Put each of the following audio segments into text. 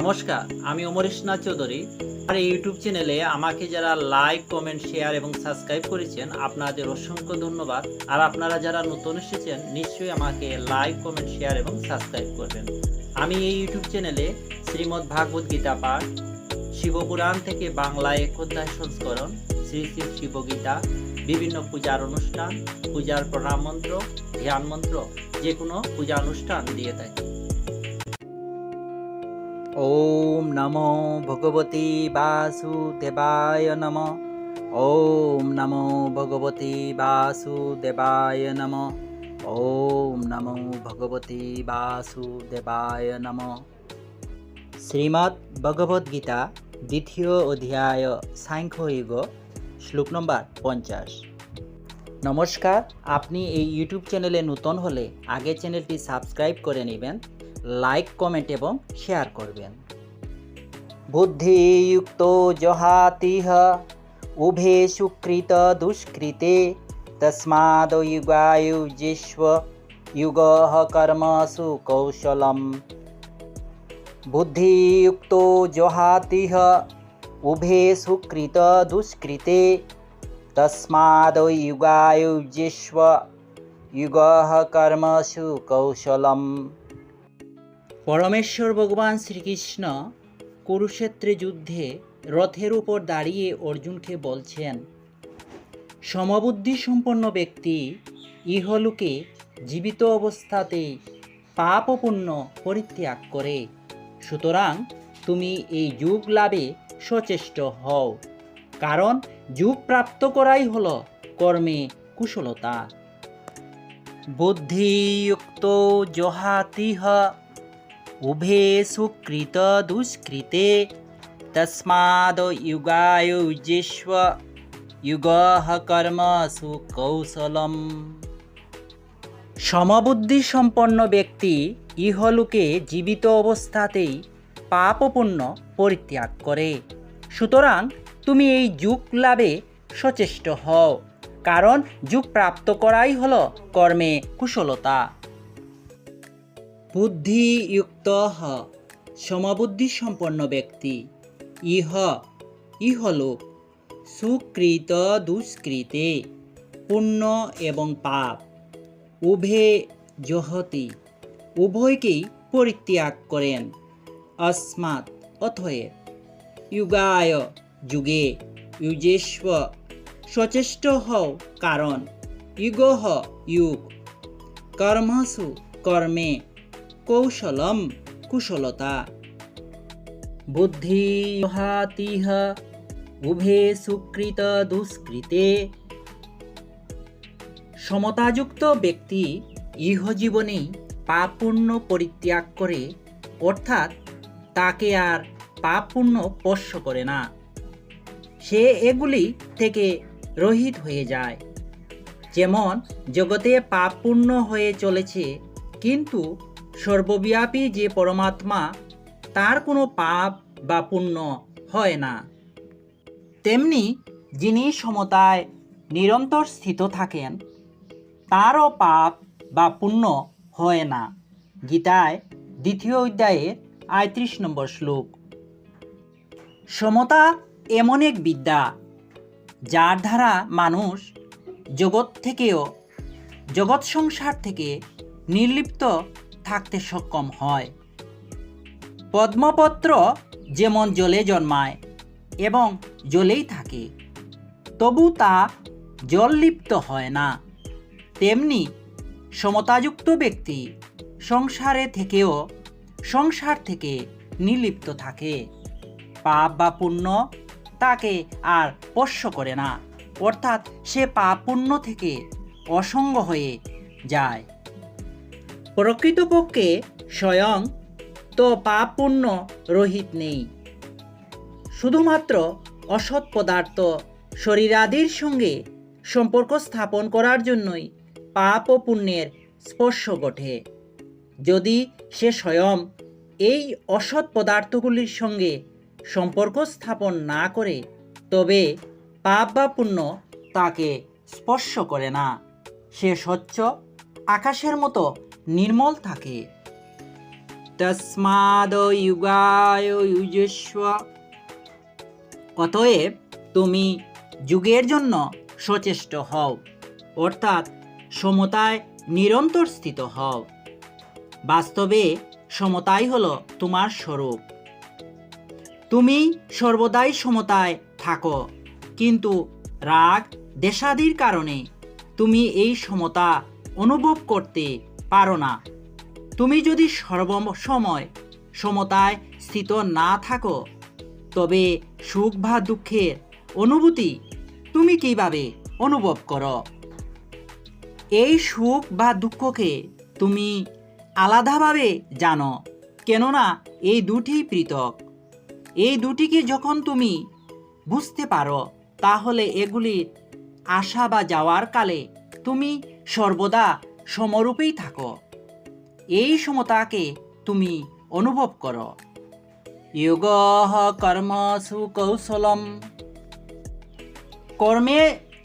নমস্কার, আমি অমর ইসনাথ চৌধুরী আর ইউটিউব চ্যানেলে আমাকে যারা লাইক, কমেন্ট, শেয়ার এবং সাবস্ক্রাইব করেছেন, আপনাদের অসংখ্য ধন্যবাদ। আর আপনারা যারা নতুন এসেছেন, নিশ্চয়ই আমাকে লাইক, কমেন্ট, শেয়ার এবং সাবস্ক্রাইব করবেন। আমি এই ইউটিউব চ্যানেলে শ্রীমদ্ ভাগবত গীতা পাঠ, শিবপুরাণ থেকে বাংলায় এক অধ্যায় সংস্করণ, শ্রী শ্রী শিবগীতা, বিভিন্ন পূজার অনুষ্ঠান, পূজার প্রণাম মন্ত্র, ধ্যান মন্ত্র যে কোনো পূজা অনুষ্ঠান দিয়ে থাকি। ওম নমো ভগবতী বাসুদেবায় নম। ওম নমো ভগবতী বাসুদেবায় নম। ওম নমো ভগবতী বাসুদেবায় নম। শ্রীমদ্ ভগবদ গীতা, দ্বিতীয় অধ্যায় সাংখ্যযুগ শ্লোক নম্বর পঞ্চাশ। নমস্কার, আপনি এই ইউটিউব চ্যানেলে নতুন হলে আগে চ্যানেলটি সাবস্ক্রাইব করে নেবেন। লাইক কমেন্ট এবং শেয়ার করবেন। বুদ্ধিযুক্ত জহাতিহ, উভে সুকৃত দুষ্কৃতে, তস্মাদ যুগায়ুজিষ্ব যুগ কর্মসু কৌশলম। বুদ্ধিযুক্ত জহাতিহ, উভে সুকৃত দুষ্কৃতে, তস্মাদ যুগায়ুজিষ্ব যুগ কর্মসু কৌশলম। পরমেশ্বর ভগবান শ্রীকৃষ্ণ কুরুক্ষেত্রে যুদ্ধে রথের উপর দাঁড়িয়ে অর্জুনকে বলছেন, সমবুদ্ধি সম্পন্ন ব্যক্তি ইহলোকে জীবিত অবস্থাতেই পাপপূর্ণ পরিত্যাগ করে। সুতরাং তুমি এই যুগ লাভে সচেষ্ট হও। কারণ যুগ প্রাপ্ত করাই হল কর্মে কুশলতা। বুদ্ধিযুক্ত জহাতিহ উভে সুকৃত দুষ্কৃতে তস্মাদ যুগায়ুজিষ্ব যুগ কর্মসু কৌশলম সমবুদ্ধি সম্পন্ন ব্যক্তি ইহলোকে জীবিত অবস্থাতেই পাপ ও পুণ্য পরিত্যাগ করে। সুতরাং তুমি এই যুগ লাভে সচেষ্ট হও, কারণ যুগ প্রাপ্ত করাই হল কর্মে কুশলতা। বুদ্ধিযুক্ত হ সমবুদ্ধি সম্পন্ন ব্যক্তি। ইহ, ইহলোক, সুকৃত দুষ্কৃতে, পুণ্য এবং পাপ। উভে জহতি, উভয়কেই পরিত্যাগ করেন। অস্মাৎ অথয়ে, যুগায় যুগে যুজেস্ব সচেষ্ট হও কারণ যুগ যুগ। কর্মসু কর্মে কৌশলম, কুশলতা। বুদ্ধিহাতিহ উভে সুকৃত দুষ্কৃতে। সমতাযুক্ত ব্যক্তি ইহজীবনেই পাপ পুণ্য পরিত্যাগ করে, অর্থাৎ তাকে আর পাপ পুণ্য স্পর্শ করে না। সে এগুলি থেকে রহিত হয়ে যায়। যেমন, জগতে পাপ পুণ্য হয়ে চলেছে, কিন্তু সর্বব্যাপী যে পরমাত্মা, তার কোনো পাপ বা পুণ্য হয় না। তেমনি যিনি সমতায় নিরন্তর স্থিত থাকেন, তারও পাপ বা পুণ্য হয় না। গীতায় দ্বিতীয় অধ্যায়ের আয়ত্রিশ নম্বর শ্লোক। সমতা এমন এক বিদ্যা, যার দ্বারা মানুষ জগৎ থেকেও, জগৎ সংসার থেকে নির্লিপ্ত থাকতে সক্ষম হয়। পদ্মপত্র যেমন জলে জন্মায় এবং জলেই থাকে, তবু তা জললিপ্ত হয় না। তেমনি সমতাযুক্ত ব্যক্তি সংসারে থেকেও সংসার থেকে নির্লিপ্ত থাকে। পাপ বা পুণ্য তাকে আর স্পর্শ করে না, অর্থাৎ সে পাপ পুণ্য থেকে অসঙ্গ হয়ে যায়। প্রকৃতপক্ষে স্বয়ং তো পাপ পুণ্য রহিত নেই। শুধুমাত্র অসৎ পদার্থ শরীরাদির সঙ্গে সম্পর্ক স্থাপন করার জন্যই পাপ ও পুণ্যের স্পর্শ ঘটে। যদি সে স্বয়ং এই অসৎ পদার্থগুলির সঙ্গে সম্পর্ক স্থাপন না করে, তবে পাপ বা পুণ্য তাকে স্পর্শ করে না। সে স্বচ্ছ আকাশের মতো নির্মল থাকে। অতএব তুমি যুগের জন্য সচেষ্ট হও, অর্থাৎ সমতায় নিরন্তর স্থিত হও। বাস্তবে সমতাই হলো তোমার স্বরূপ। তুমি সর্বদাই সমতায় থাকো, কিন্তু রাগ, দেশাদির কারণে তুমি এই সমতা অনুভব করতে পারো না। তুমি যদি সর্বসময় সমতায় স্থিত না থাকো, তবে সুখ বা দুঃখের অনুভূতি তুমি কীভাবে অনুভব করো? এই সুখ বা দুঃখকে তুমি আলাদাভাবে জানো, কেননা এই দুটি পৃথক। এই দুটিকে যখন তুমি বুঝতে পারো, তাহলে এগুলির আসা বা যাওয়ার কালে তুমি সর্বদা সমরূপেই থাকো। এই সমতাকে তুমি অনুভব করো। যোগ কর্মসু কৌশলম। কর্মে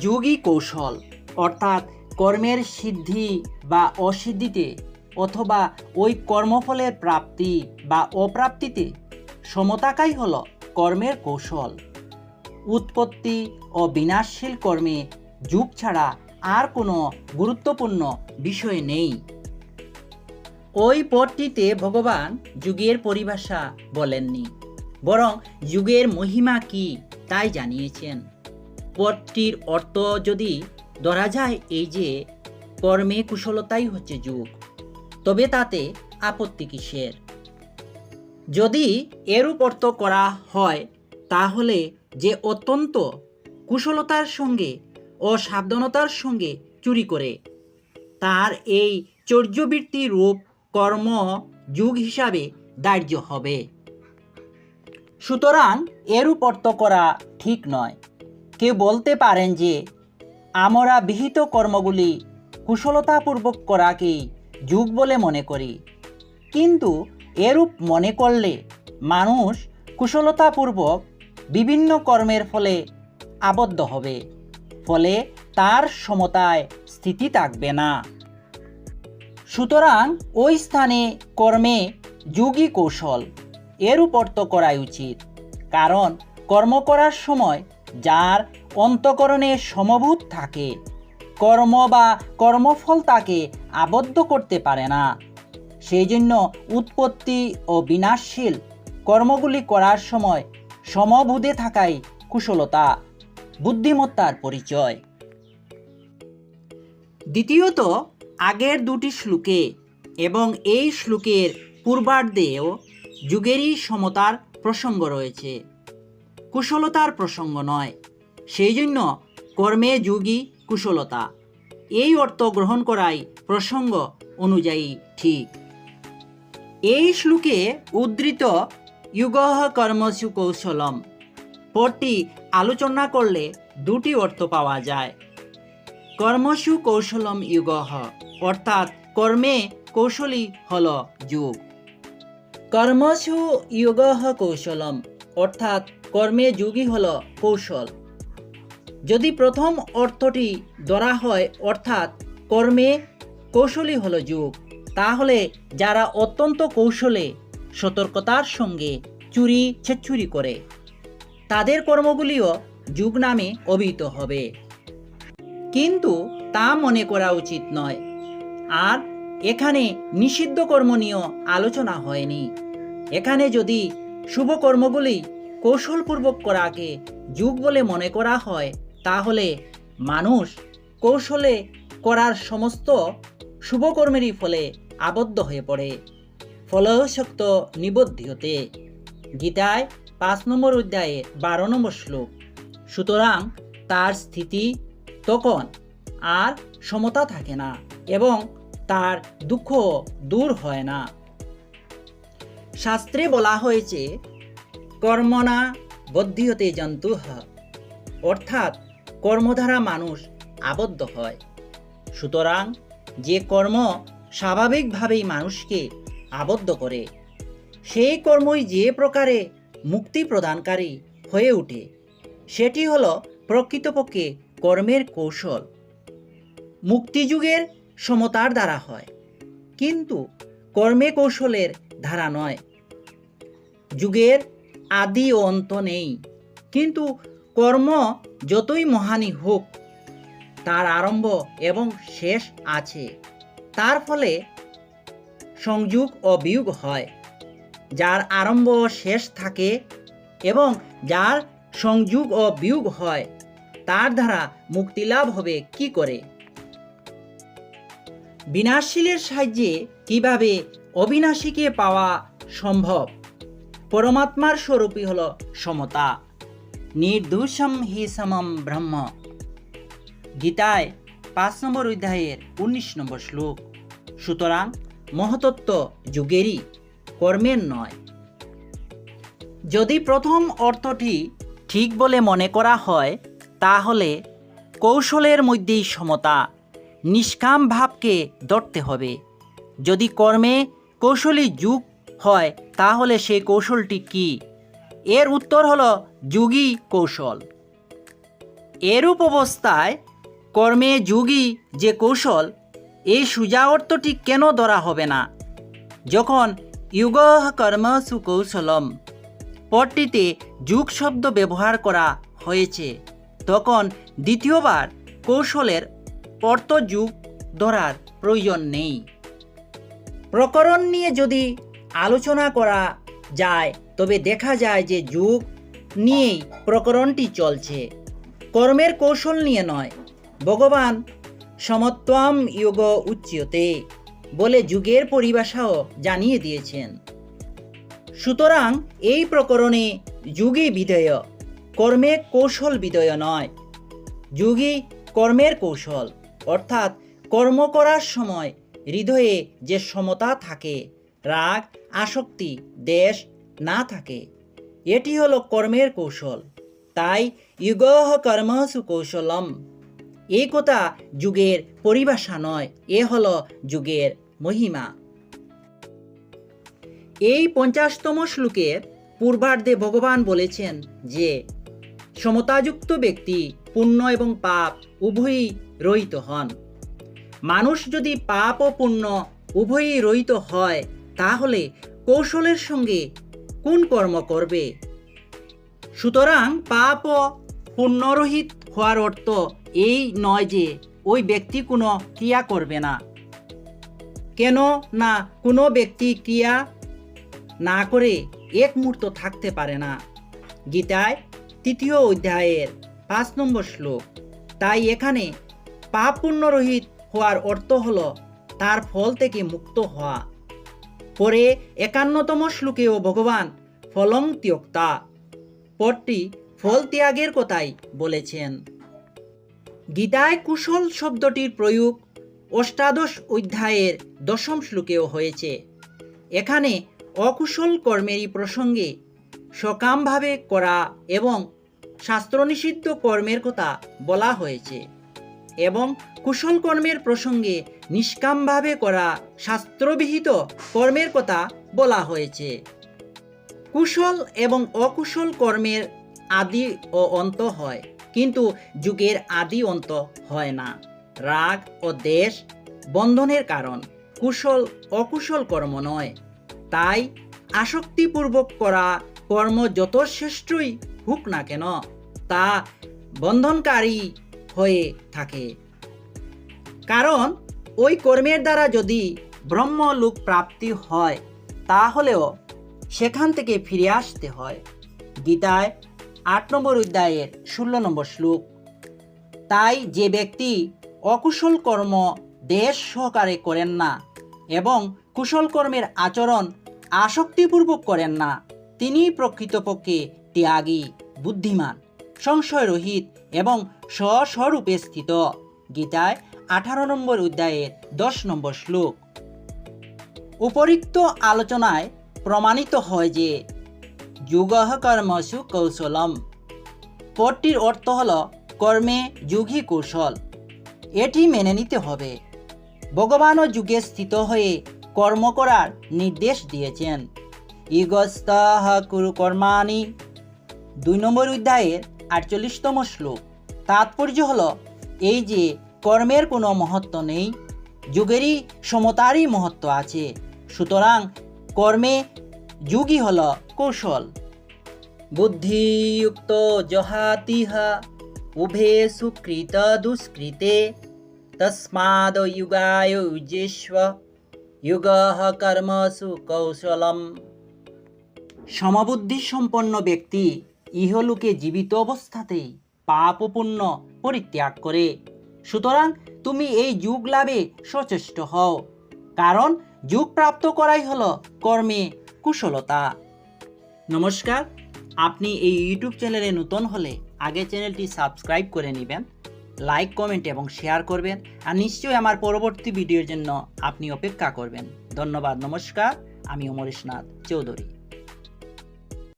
যোগী কৌশল, অর্থাৎ কর্মের সিদ্ধি বা অসিদ্ধিতে অথবা ওই কর্মফলের প্রাপ্তি বা অপ্রাপ্তিতে সমতাকাই হল কর্মের কৌশল। উৎপত্তি ও বিনাশশীল কর্মে যুগ ছাড়া আর কোনো গুরুত্বপূর্ণ বিষয় নেই। ওই পদটিতে ভগবান যুগের পরিভাষা বলেননি, বরং যুগের মহিমা কি তাই জানিয়েছেন। পদটির অর্থ যদি ধরা যায় এই যে, কর্মে কুশলতাই হচ্ছে যুগ, তবে তাতে আপত্তি কিসের? যদি এরূপ অর্থ করা হয়, তাহলে যে অত্যন্ত কুশলতার সঙ্গে ও সাবধানতার সঙ্গে চুরি করে। তার এই চর্যবৃত্তি রূপ কর্ম যুগ হিসাবে দাহ্য হবে। সুতরাং এরূপ অর্থ করা ঠিক নয়। কেউ বলতে পারেন যে, আমরা বিহিত কর্মগুলি কুশলতাপূর্বক করাকেই যুগ বলে মনে করি। কিন্তু এরূপ মনে করলে মানুষ কুশলতাপূর্বক বিভিন্ন কর্মের ফলে আবদ্ধ হবে। ফলে তার সমতায় স্থিতি থাকবে না। সুতরাং ওই স্থানে কর্মে যুগী কৌশল এর উপর তো করাই উচিত। কারণ কর্ম করার সময় যার অন্তকরণে সমভূত থাকে, কর্ম বা কর্মফল তাকে আবদ্ধ করতে পারে না। সেই জন্য উৎপত্তি ও বিনাশশীল কর্মগুলি করার সময় সমভূতে থাকাই কুশলতা। বুদ্ধিমত্তার পরিচয়। দ্বিতীয়ত, আগের দুটি শ্লোকে এবং এই শ্লোকের পূর্বার্ধেও যুগেরই সমতার প্রসঙ্গ রয়েছে। কুশলতার প্রসঙ্গ নয়, সেই জন্য কর্মে যুগী কুশলতা। এই অর্থ গ্রহণ করাই প্রসঙ্গ অনুযায়ী ঠিক। এই শ্লোকে উদ্ধৃত যুগ কর্মসু কৌশলম পরটি আলোচনা করলে দুটি অর্থ পাওয়া যায়। কর্মসু কৌশলম যুগ, অর্থাৎ কর্মে কৌশলী হল যুগ। কর্মসু যুগ কৌশলম, অর্থাৎ কর্মে যুগই হল কৌশল। যদি প্রথম অর্থটি ধরা হয়, অর্থাৎ কর্মে কৌশলী হল যুগ, তাহলে যারা অত্যন্ত কৌশলে সতর্কতার সঙ্গে চুরি ছেচুরি করে। তাদের কর্মগুলিও যুগ নামে অভিহিত হবে। কিন্তু তা মনে করা উচিত নয়। আর এখানে নিষিদ্ধ কর্ম নিয়েও আলোচনা হয়নি। এখানে যদি শুভ কর্মগুলি কৌশলপূর্বক করাকে যুগ বলে মনে করা হয়, তাহলে মানুষ কৌশলে করার সমস্ত শুভকর্মেরই ফলে আবদ্ধ হয়ে পড়ে। ফলশক্ত নিবদ্ধতে গীতায় পাঁচ নম্বর অধ্যায়ে বারো নম্বর শ্লোক। সুতরাং তার স্থিতি তখন আর সমতা থাকে না এবং তার দুঃখ দূর হয় না। শাস্ত্রে বলা হয়েছে, কর্মনা বদ্ধীয়তে জন্তু অর্থাৎ কর্মধারা মানুষ আবদ্ধ হয়। সুতরাং যে কর্ম স্বাভাবিকভাবেই মানুষকে আবদ্ধ করে, সেই কর্মই যে প্রকারে মুক্তি প্রদানকারী হয়ে ওঠে সেটি হলো প্রকৃতপক্ষে কর্মের কৌশল। মুক্তিযুগের সমতার দ্বারা হয়, কিন্তু কর্মে কৌশলের ধারা নয়। যুগের আদি ও অন্ত নেই, কিন্তু কর্ম যতই মহানি হোক, তার আরম্ভ এবং শেষ আছে। তার ফলে সংযোগ ও বিয়োগ হয়। যার আরম্ভ শেষ থাকে এবং যার সংযোগ ও বিয়োগ হয়, তার দ্বারা মুক্তিলাভ হবে কি করে? বিনাশশীলের সাহায্যে কীভাবে অবিনাশীকে পাওয়া সম্ভব? পরমাত্মার স্বরূপই হল সমতা। নির্দোষম হি সমম ব্রহ্ম। গীতায় পাঁচ নম্বর অধ্যায়ের উনিশ নম্বর শ্লোক। সুতরাং মহতত্ব যুগেরই কর্মের নয়। যদি প্রথম অর্থটি ঠিক বলে মনে করা হয়, তাহলে কৌশলের মধ্যেই সমতা, নিষ্কাম ভাবকে ধরতে হবে। যদি কর্মে কৌশলী যুগ হয়, তাহলে সেই কৌশলটি কি? এর উত্তর হলো যুগী কৌশল। এরূপ অবস্থায় কর্মে যুগী যে কৌশল, এই সুজা অর্থটি কেন ধরা হবে না? যখন ইউগ কর্ম সুকৌশলম। পদটিতে যুগ শব্দ ব্যবহার করা হয়েছে। তখন দ্বিতীয়বার কৌশলের অর্থ যুগ ধরার প্রয়োজন নেই। প্রকরণ নিয়ে যদি আলোচনা করা যায়, তবে দেখা যায় যে যুগ নিয়েই প্রকরণটি চলছে। কর্মের কৌশল নিয়ে নয়। ভগবান সমত্বম ইয়োগ উচ্যতে বলে যুগের পরিভাষাও জানিয়ে দিয়েছেন। সুতরাং এই প্রকরণে যুগী বিধেয়, কর্মে কৌশল বিধেয় নয়। যুগী কর্মের কৌশল, অর্থাৎ কর্ম করার সময় হৃদয়ে যে সমতা থাকে, রাগ, আসক্তি, দেশ না থাকে, এটি হলো কর্মের কৌশল। তাই যুগ কর্মসু কৌশলম। এই কথা যুগের পরিভাষা নয়, এ হলো যুগের মহিমা। এই পঞ্চাশতম শ্লোকের পূর্বার্ধে ভগবান বলেছেন যে, সমতাযুক্ত ব্যক্তি, পুণ্য এবং পাপ উভয়ই রহিত হন। মানুষ যদি পাপ ও পুণ্য উভয়ই রহিত হয়, তাহলে কৌশলের সঙ্গে কোন কর্ম করবে? সুতরাং পাপ ও পুণ্যরহিত হওয়ার অর্থ এই নয় যে, ওই ব্যক্তি কোনো ক্রিয়া করবে না। কেন না কোনো ব্যক্তি ক্রিয়া না করে এক মুহূর্ত থাকতে পারে না? গীতায় তৃতীয় অধ্যায়ের পাঁচ নম্বর শ্লোক, তাই এখানে পাপ পুণ্যরহিত হওয়ার অর্থ হল তার ফল থেকে মুক্ত হওয়া। পরে একান্নতম শ্লোকেও ভগবান ফলং ত্যক্তা, পদটি ফল ত্যাগের কথাই বলেছেন। গীতায় কুশল শব্দটির প্রয়োগ অষ্টাদশ অধ্যায়ের দশম শ্লোকেও হয়েছে। এখানে অকুশল কর্মেরই প্রসঙ্গে সকামভাবে করা এবং শাস্ত্রনিষিদ্ধ কর্মের কথা বলা হয়েছে এবং কুশল কর্মের প্রসঙ্গে নিষ্কামভাবে করা শাস্ত্রবিহিত কর্মের কথা বলা হয়েছে। কুশল এবং অকুশল কর্মের আদি ও অন্ত হয়, কিন্তু যুগের আদি অন্ত হয় না। রাগ ও দেশ বন্ধনের কারণ, কুশল, অকুশল কর্ম নয়। তাই আসক্তিপূর্বক করা কর্ম যত শ্রেষ্ঠই হোক না কেন, তা বন্ধনকারী হয়ে থাকে। কারণ, ওই কর্মের দ্বারা যদি ব্রহ্মলোক প্রাপ্তি হয়, তাহলেও সেখান থেকে ফিরে আসতে হয়। গীতায় আট নম্বর অধ্যায়ের ষোলো নম্বর শ্লোক। তাই যে ব্যক্তি অকুশল কর্ম দেশ সহকারে করেন না এবং কুশল কর্মের আচরণ আসক্তিপূর্বক করেন না তিনি প্রকৃতপক্ষে ত্যাগী, বুদ্ধিমান, সংশয়রহিত এবং স্বস্বরূপে স্থিত। গীতায় আঠারো নম্বর অধ্যায়ের দশ নম্বর শ্লোক। উপরিক্ত আলোচনায় প্রমাণিত হয় যে যুগ কর্মসু কৌশলম। পদটির অর্থ হল কর্মে যুগী কৌশল। এটি মেনে নিতে হবে। ভগবানও যুগে স্থিত হয়ে কর্ম করার নির্দেশ দিয়েছেন। ইগস্তাহ কুরু কর্মাণি। দুই নম্বর অধ্যায়ের আটচল্লিশতম শ্লোক। তাৎপর্য হল এই যে কর্মের কোনো মহত্ব নেই, যুগেরই সমতারই মহত্ব আছে। সুতরাং কর্মে যুগই হল কৌশল। বুদ্ধিযুক্ত জহাতিহা উভে সুকৃত দুষ্কৃতে তস্মাদ যুগায় যুজেষ্ব যুগ কর্মসু কৌশলম সমবুদ্ধি সম্পন্ন ব্যক্তি ইহলোকে জীবিত অবস্থাতেই পাপ পরিত্যাগ করে। সুতরাং তুমি এই যুগ লাভে সচেষ্ট হও। কারণ যুগ প্রাপ্ত করাই হলো কর্মে কুশলতা। নমস্কার, আপনি এই ইউটিউব চ্যানেলে নতুন হলে আগে চ্যানেলটি সাবস্ক্রাইব করে নেবেন, লাইক, কমেন্ট এবং শেয়ার করবেন, আর নিশ্চয়ই আমার পরবর্তী ভিডিওর জন্য আপনি অপেক্ষা করবেন। ধন্যবাদ, নমস্কার, আমি অমরেশনাথ চৌধুরী।